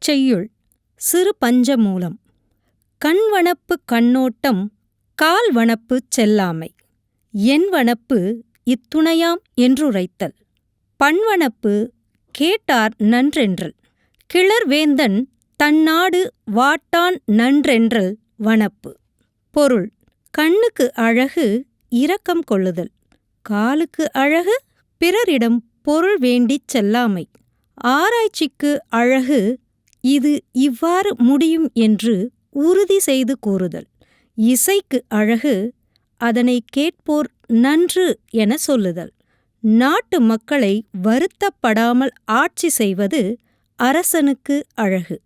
செய்யுள் சிறு பஞ்சமூலம். கண்வனப்பு கண்ணோட்டம் கால்வனப்பு செல்லாமை. என்வனப்பு இத்துணையாம் என்றுரைத்தல். பண்வனப்பு கேட்டார் நன்றென்றல். கிளர்வேந்தன் தன்னாடு வாட்டான் நன்றென்றல் வனப்பு. பொருள் கண்ணுக்கு அழகு இரக்கம் கொள்ளுதல். காலுக்கு அழகு பிறரிடம் பொருள் வேண்டிச் செல்லாமை. ஆராய்ச்சிக்கு அழகு இது இவ்வாறு முடியும் என்று உறுதி செய்து கூறுதல். இசைக்கு அழகு அதனை கேட்போர் நன்று என சொல்லுதல். நாட்டு மக்களை வருத்தப்படாமல் ஆட்சி செய்வது அரசனுக்கு அழகு.